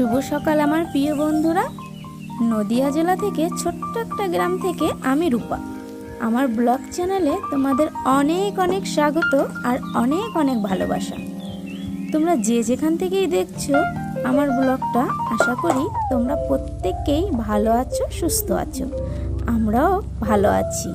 শুভ সকাল আমার প্রিয় বন্ধুরা। নদিয়া জেলা থেকে ছোট্ট একটা গ্রাম থেকে আমি রূপা। আমার ব্লগ চ্যানেলে তোমাদের অনেক অনেক স্বাগত আর অনেক অনেক ভালোবাসা। তোমরা যে যেখান থেকেই দেখছ আমার ব্লগটা, আশা করি তোমরা প্রত্যেককেই ভালো আছো, সুস্থ আছো। আমরাও ভালো আছি।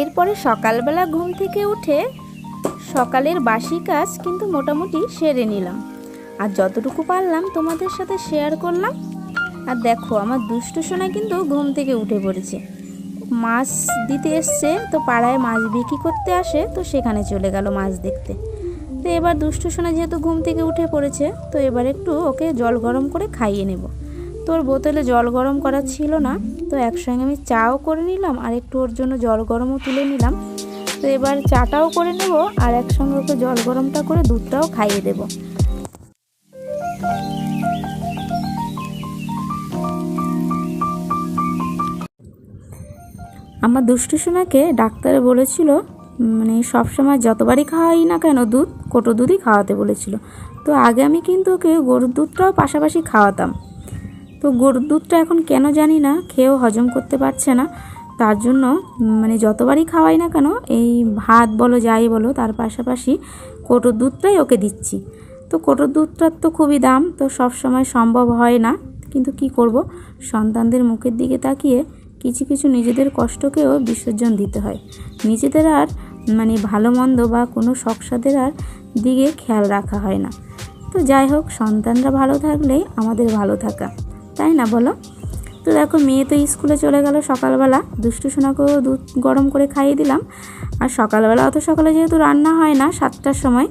এরপরে সকালবেলা ঘুম থেকে উঠে সকালের বাসি কাজ কিন্তু মোটামুটি সেরে নিলাম। আর যতটুকু পারলাম তোমাদের সাথে শেয়ার করলাম। আর দেখো, আমার দুষ্টু সোনা কিন্তু ঘুম থেকে উঠে পড়েছে। মাছ দিতে এসছে, তো পাড়ায় মাছ বিক্রি করতে আসে, তো সেখানে চলে গেল মাছ দেখতে। তো এবার দুষ্টু সোনা যেহেতু ঘুম থেকে উঠে পড়েছে, তো এবার একটু ওকে জল গরম করে খাইয়ে নেব। তোর বোতলে জল গরম করা ছিল না, তো একসঙ্গে আমি চাও করে নিলাম আর একটু ওর জন্য জল গরমও তুলে নিলাম। তো এবার চাটাও করে নেব আর একসঙ্গে ওকে জল গরমটা করে দুধটাও খাইয়ে দেব। আমার দুষ্টু সোনাকে ডাক্তারে বলেছিল মানে সবসময় যতবারই খাওয়াই না কেন দুধ, কোটো দুধই খাওয়াতে বলেছিল। তো আগে আমি কিন্তু ওকে গরুর দুধটাও পাশাপাশি খাওয়াতাম। তো গরুর দুধটা এখন কেন জানি না, খেয়েও হজম করতে পারছে না। তার জন্য মানে যতবারই খাওয়াই না কেন, এই ভাত বলো, যাই বলো, তার পাশাপাশি কোটোর দুধটাই ওকে দিচ্ছি। তো কোটোর দুধটার তো খুবই দাম, তো সব সময় সম্ভব হয় না। কিন্তু কি করব, সন্তানদের মুখের দিকে তাকিয়ে কিছু কিছু নিজেদের কষ্টকেও বিসর্জন দিতে হয়। নিজেদের আর মানে ভালো মন্দ বা কোনো শখসাদের আর দিকে খেয়াল রাখা হয় না। তো যাই হোক, সন্তানরা ভালো থাকলেই আমাদের ভালো থাকা। তাই না বলো? তো দেখো, মেয়ে তো স্কুলে চলে গেল সকালবেলা। দুষ্টু সোনাকেও দুধ গরম করে খাইয়ে দিলাম। আর সকালবেলা অত সকালে যেহেতু রান্না হয় না সাতটার সময়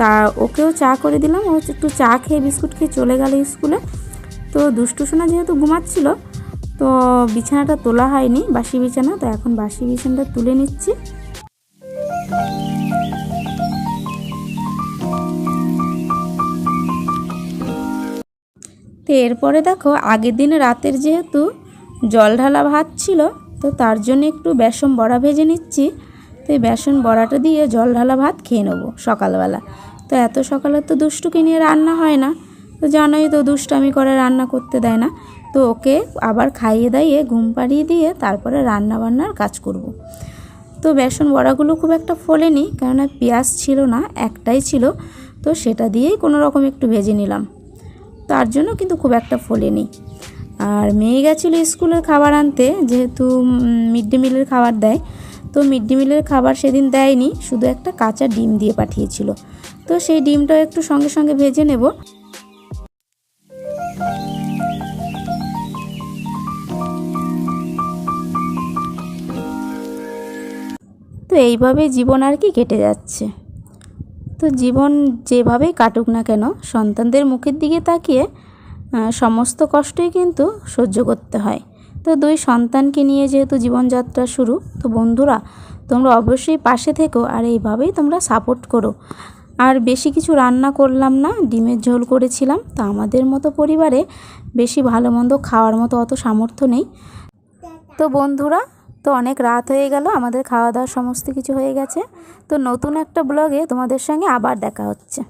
তা ওকেও চা করে দিলাম। ও একটু চা খেয়ে বিস্কুট খেয়ে চলে গেল স্কুলে। তো দুষ্টু সোনা যেহেতু ঘুমাচ্ছিল, তো বিছানাটা তোলা হয়নি, বাসি বিছানা। তো এখন বাসি বিছানাটা তুলে নিচ্ছি। এরপরে দেখো, আগের দিনে রাতের যেহেতু জল ঢালা ভাত ছিল, তো তার জন্য একটু বেসন বড়া ভেজে নিচ্ছি। তো এই বেসন বড়াটা দিয়ে জল ঢালা ভাত খেয়ে নেব সকালবেলা। তো এত সকালে তো দুষ্টুকে নিয়ে রান্না হয় না। তো জানোই তো দুষ্টামি করে রান্না করতে দেয় না। তো ওকে আবার খাইয়ে দাইয়ে ঘুম পাড়িয়ে দিয়ে তারপরে রান্না বান্নার কাজ করব। তো বেসন বড়াগুলো খুব একটা ফোলেনি, কেননা পেঁয়াজ ছিল না, একটাই ছিল। তো সেটা দিয়েই কোনো রকম একটু ভেজে নিলাম। তার জন্য কিন্তু খুব একটা ফোলেনি। আর মেয়ে গেছিল স্কুলের খাবার আনতে, যেহেতু মিড ডে মিলের খাবার দেয়। তো মিড ডে মিলের খাবার সেদিন দেয়নি, শুধু একটা কাঁচা ডিম দিয়ে পাঠিয়েছিল। তো সেই ডিমটাও একটু সঙ্গে সঙ্গে ভেজে নেব। তো এইভাবেই জীবন আর কি কেটে যাচ্ছে। তো জীবন যেভাবেই কাটুক না কেন, সন্তানদের মুখের দিকে তাকিয়ে সমস্ত কষ্টই কিন্তু সহ্য করতে হয়। তো দুই সন্তানকে নিয়ে যেহেতু জীবনযাত্রা শুরু, তো বন্ধুরা, তোমরা অবশ্যই পাশে থেকো আর এইভাবেই তোমরা সাপোর্ট করো। আর বেশি কিছু রান্না করলাম না, ডিমের ঝোল করেছিলাম, তো আমাদের মতো পরিবারে বেশি ভালো মন্দ খাওয়ার মতো অত সামর্থ্য নেই। তো বন্ধুরা তো অনেক রাত হয়ে গেল, আমাদের খাওয়া দাওয়া সমস্ত কিছু হয়ে গেছে। তো নতুন একটা ব্লগে তোমাদের সঙ্গে আবার দেখা হচ্ছে।